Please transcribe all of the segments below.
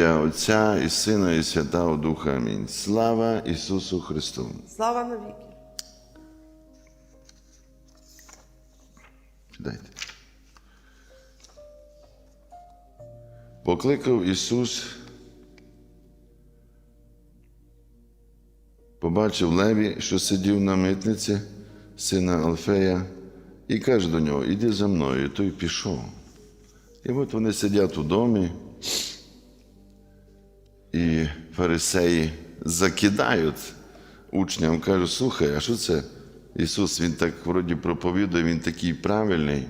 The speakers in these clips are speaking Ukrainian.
ім'я Отця і Сина, і Святого Духа. Амінь. Слава Ісусу Христу! Слава навіки. Дайте. Покликав Ісус, побачив Леві, що сидів на митниці, сина Алфея, і каже до нього: Іди за мною, і той пішов. І от вони сидять у домі, і фарисеї закидають учням, кажуть, слухай, а що це? Ісус, Він так вроді проповідує, Він такий правильний,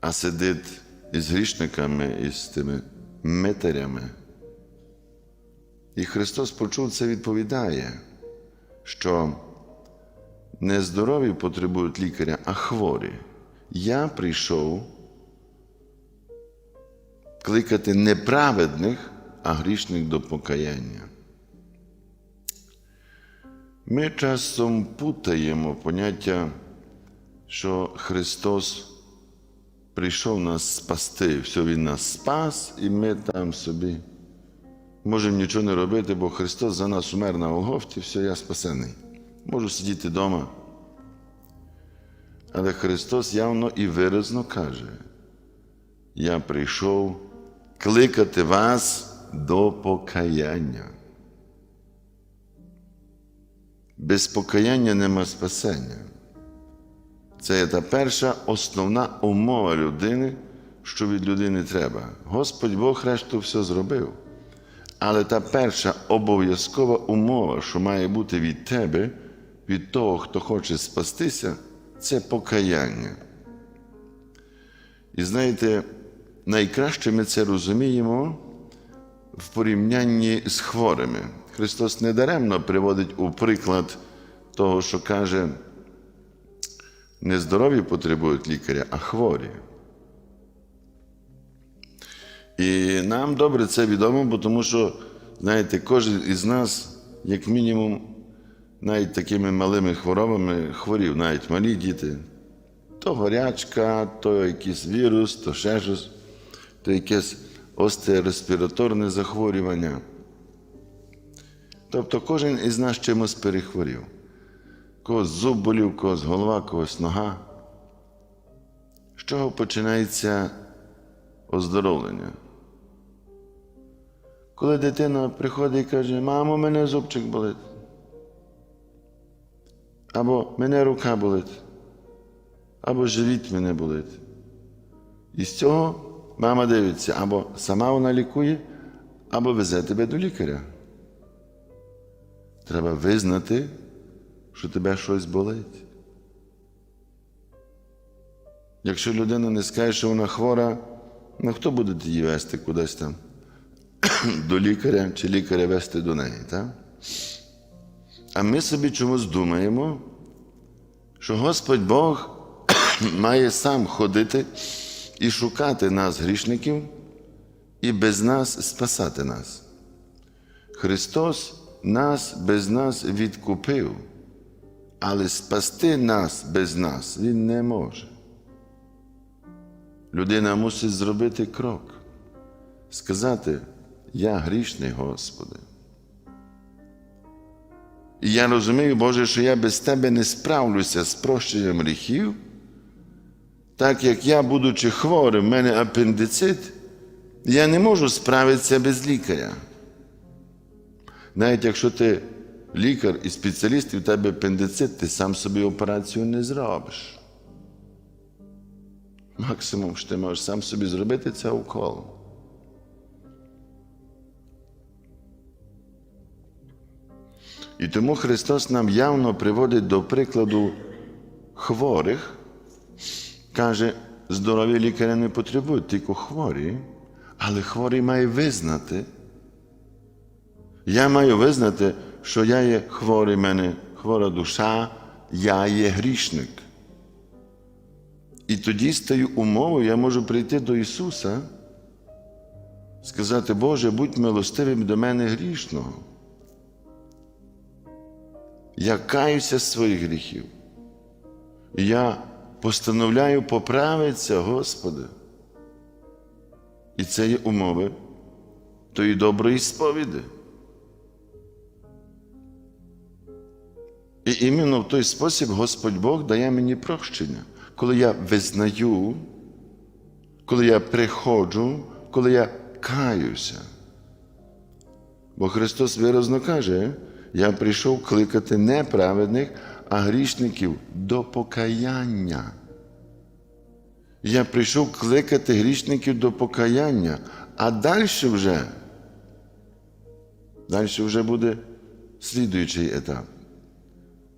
а сидить із грішниками, із тими митарями. І Христос почув це відповідає, що не здорові потребують лікаря, а хворі. Я прийшов кликати не праведних, а грішних до покаяння. Ми часом путаємо поняття, що Христос прийшов нас спасти, все Він нас спас, і ми там собі можемо нічого не робити, бо Христос за нас умер на Голгофті, все, я спасений. Можу сидіти вдома. Але Христос явно і виразно каже: Я прийшов кликати вас до покаяння. Без покаяння нема спасення. Це є та перша основна умова людини, що від людини треба. Господь Бог решту все зробив. Але та перша обов'язкова умова, що має бути від тебе, від того, хто хоче спастися, це покаяння. І знаєте, найкраще ми це розуміємо в порівнянні з хворими. Христос недаремно приводить у приклад того, що каже, не здорові потребують лікаря, а хворі. І нам добре це відомо, бо тому що, знаєте, кожен із нас, як мінімум, навіть такими малими хворобами хворів, навіть малі діти. То горячка, то якийсь вірус, то ще щось, то якесь остре респіраторне захворювання. Тобто кожен із нас чимось перехворів. Когось зуб болів, когось голова, когось нога. З чого починається оздоровлення? Коли дитина приходить і каже, мамо, мене зубчик болить. Або мене рука болить, або живіт мене болить. І з цього мама дивиться, або сама вона лікує, або везе тебе до лікаря. Треба визнати, що тебе щось болить. Якщо людина не скаже, що вона хвора, ну хто буде її вести кудись там? До лікаря чи лікаря вести до неї, так? А ми собі чомусь думаємо, що Господь Бог має сам ходити і шукати нас, грішників, і без нас спасати нас. Христос нас без нас відкупив, але спасти нас без нас Він не може. Людина мусить зробити крок, сказати, я грішний, Господи. І я розумію, Боже, що я без Тебе не справлюся з прощенням гріхів, так як я, будучи хворим, в мене апендицит, я не можу справитися без лікаря. Навіть якщо ти лікар і спеціаліст, і в тебе апендицит, ти сам собі операцію не зробиш. Максимум, що ти можеш сам собі зробити, це укол. І тому Христос нам явно приводить до прикладу хворих, каже, здорові лікаря не потребують, тільки хворі, але хворий має визнати. Я маю визнати, що я є хворий, в мене хвора душа, я є грішник. І тоді стаю умовою, я можу прийти до Ісуса, сказати, Боже, будь милостивим до мене грішного. Я каюся з своїх гріхів. Я постановляю поправитися, Господи. І це є умови тої доброї сповіді. І іменно в той спосіб Господь Бог дає мені прощення, коли я визнаю, коли я приходжу, коли я каюся. Бо Христос виразно каже, я прийшов кликати не праведних, а грішників до покаяння. Я прийшов кликати грішників до покаяння, а далі вже, далі вже буде слідуючий етап.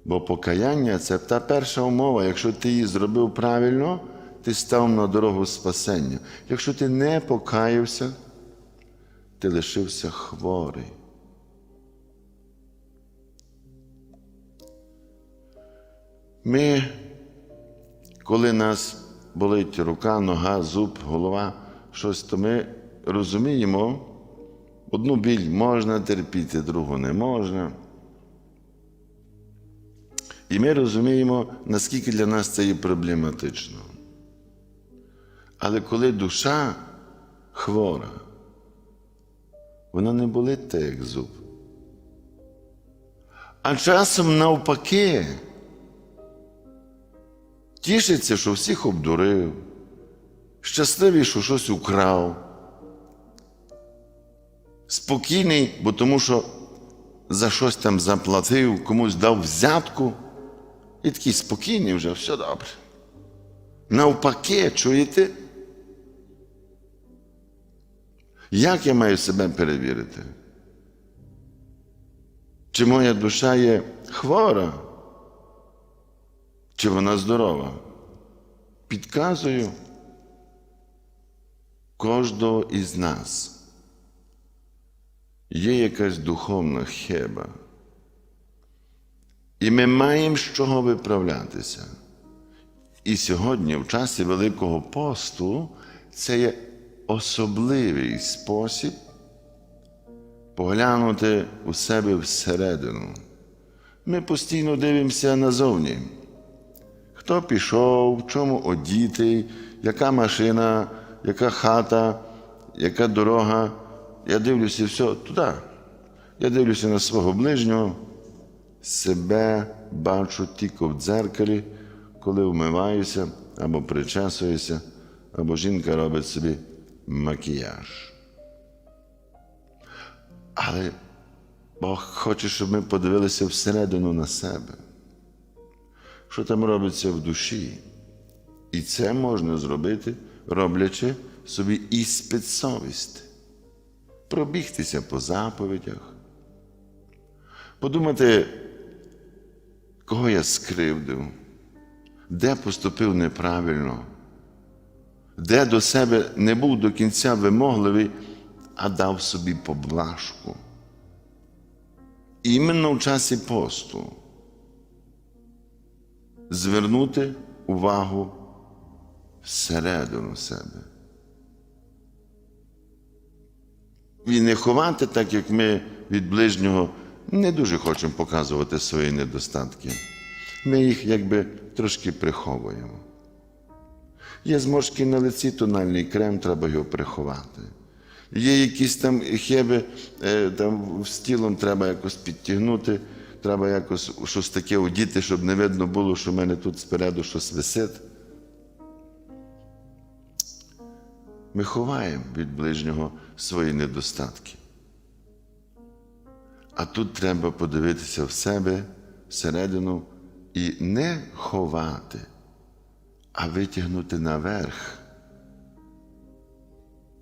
Бо покаяння це та перша умова. Якщо ти її зробив правильно, ти став на дорогу спасення. Якщо ти не покаявся, ти лишився хворий. Ми, коли нас болить рука, нога, зуб, голова, щось, то ми розуміємо, одну біль можна терпіти, другу не можна. І ми розуміємо, наскільки для нас це є проблематично. Але коли душа хвора, вона не болить так, як зуб. А часом навпаки, тішиться, що всіх обдурив, щасливий, що щось украв. Спокійний, бо тому що за щось там заплатив, комусь дав взятку. І такий спокійний вже, все добре. Навпаки, чуєте? Як я маю себе перевірити? Чи моя душа є хвора? Чи вона здорова? Підказую кожного із нас. Є якась духовна хиба. І ми маємо з чого виправлятися. І сьогодні, в часі Великого посту, це є особливий спосіб поглянути у себе всередину. Ми постійно дивимося назовні. Хто пішов, в чому одітий, яка машина, яка хата, яка дорога. Я дивлюся все туди. Я дивлюся на свого ближнього, себе бачу тільки в дзеркалі, коли вмиваюся або причесуюся, або жінка робить собі макіяж. Але Бог хоче, щоб ми подивилися всередину на себе, що там робиться в душі. І це можна зробити, роблячи собі іспит совісти, пробігтися по заповідях, подумати, кого я скривдив, де поступив неправильно, де до себе не був до кінця вимогливий, а дав собі поблажку. Іменно в часі посту звернути увагу всередину себе. І не ховати, так як ми від ближнього не дуже хочемо показувати свої недостатки. Ми їх якби трошки приховуємо. Є зморшки на лиці, тональний крем, треба його приховати. Є якісь там хеби, е, там з тілом треба якось підтягнути, треба якось щось таке одіти, щоб не видно було, що в мене тут спереду щось висить. Ми ховаємо від ближнього свої недостатки. А тут треба подивитися в себе всередину і не ховати, а витягнути наверх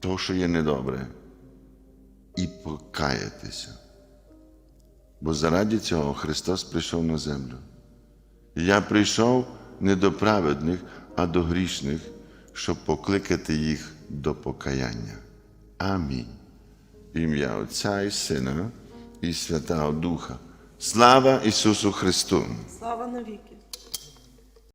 того, що є недобре, і покаятися. Бо заради цього Христос прийшов на землю. Я прийшов не до праведних, а до грішних, щоб покликати їх до покаяння. Амінь. Ім'я Отця і Сина і Святого Духа. Слава Ісусу Христу! Слава навіки!